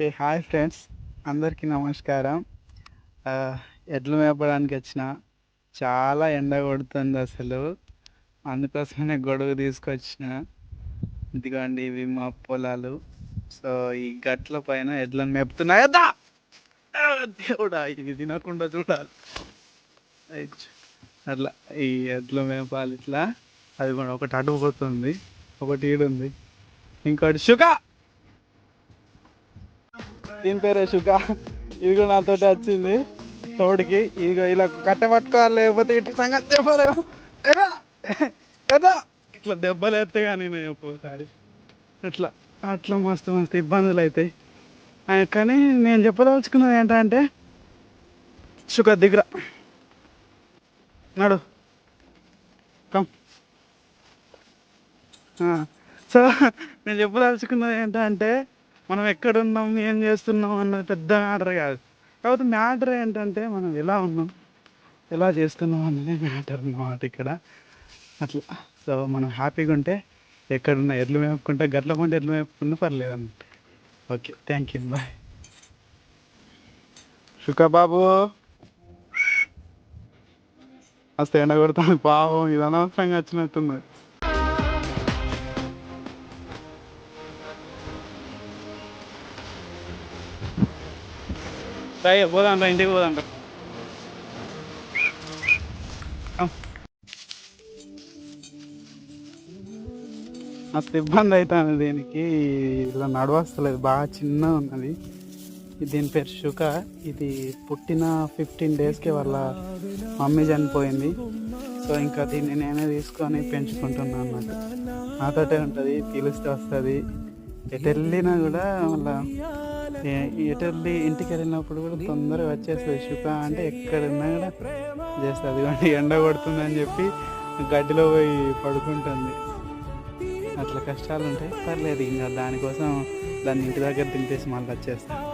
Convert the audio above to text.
ఏ hi friends. అందరికీ నమస్కారం. ఎడ్లు మేపడానికి వచ్చిన చాలా ఎండ కొడుతుంది అసలు. అందుకోసమే గొడుగు తీసుకొచ్చిన. ఇదిగోండి ఇవి మా పొలాలు. సో ఈ గట్ల పైన ఎడ్లను మేపుతున్నాయి కదా దేవుడా ఇది తినకుండా చూడాలి. అట్లా ఈ ఎడ్లు మేపాలి ఇట్లా. అది కూడా ఒకటి అడుగుపోతుంది ఒకటి ఈడుంది. ఇంకోటి షుగా దీని పేరే సుఖ ఇది కూడా నాతోటి వచ్చింది. తోడికి ఇదిగో ఇలా కట్ట పట్టుకోవాలి లేకపోతే ఇటు సంగతి చెప్పలేము. కదా ఇట్లా దెబ్బలు ఎత్తే కానీ నేను ఒక్కోసారి అట్లా అట్లా మస్తు మస్తు ఇబ్బందులు అవుతాయి కానీ నేను చెప్పదలుచుకున్నది ఏంటంటే సుఖ దిగురా నడు. కమ్. సో నేను చెప్పదలుచుకున్నది ఏంటంటే మనం ఎక్కడున్నాం ఏం చేస్తున్నాం అన్నది పెద్ద మ్యాటర్ కాదు. కాకపోతే మ్యాటర్ ఏంటంటే మనం ఎలా ఉన్నాం ఎలా చేస్తున్నాం అన్నది మ్యాటర్ అన్నమాట ఇక్కడ. అట్లా. సో మనం హ్యాపీగా ఉంటే ఎక్కడున్న ఎడ్లు మేపుకుంటే గట్ల కొంటే ఎడ్లు మేపుకున్నా పర్లేదు అన్నమాట ఓకే థ్యాంక్ యూ బాయ్. సుఖబాబు అస్తే ఎండ కొడతాను పాపం ఇది అనవసరంగా వచ్చినట్టుంది రాయ పోదాం రా ఇంటికి పోదాం రా. అంత ఇబ్బంది అవుతుంది దీనికి. ఇలా నడవస్తలేదు బాగా చిన్నగా ఉన్నది. దీని పేరు షుక. ఇది పుట్టిన ఫిఫ్టీన్ డేస్కి వాళ్ళ మమ్మీ చనిపోయింది. సో ఇంకా దీన్ని నేనే తీసుకొని పెంచుకుంటున్నాను అన్నమాట. నాతోటే ఉంటుంది పిలిస్తే వస్తుంది. ఎటు వెళ్ళినా కూడా మళ్ళీ ఏ- ఇంటికి వెళ్ళినప్పుడు కూడా తొందరగా వచ్చేస్తుంది. శుక అంటే ఎక్కడున్నా కూడా చేస్తుంది. అదిగోండి ఎండ కొడుతుందని చెప్పి గడ్డిలో పోయి పడుకుంటుంది. అట్లా కష్టాలు ఉంటాయి పర్లేదు ఇంకా దానికోసం దాన్ని ఇంటి దగ్గర తింటేసి మళ్ళీ వచ్చేస్తాను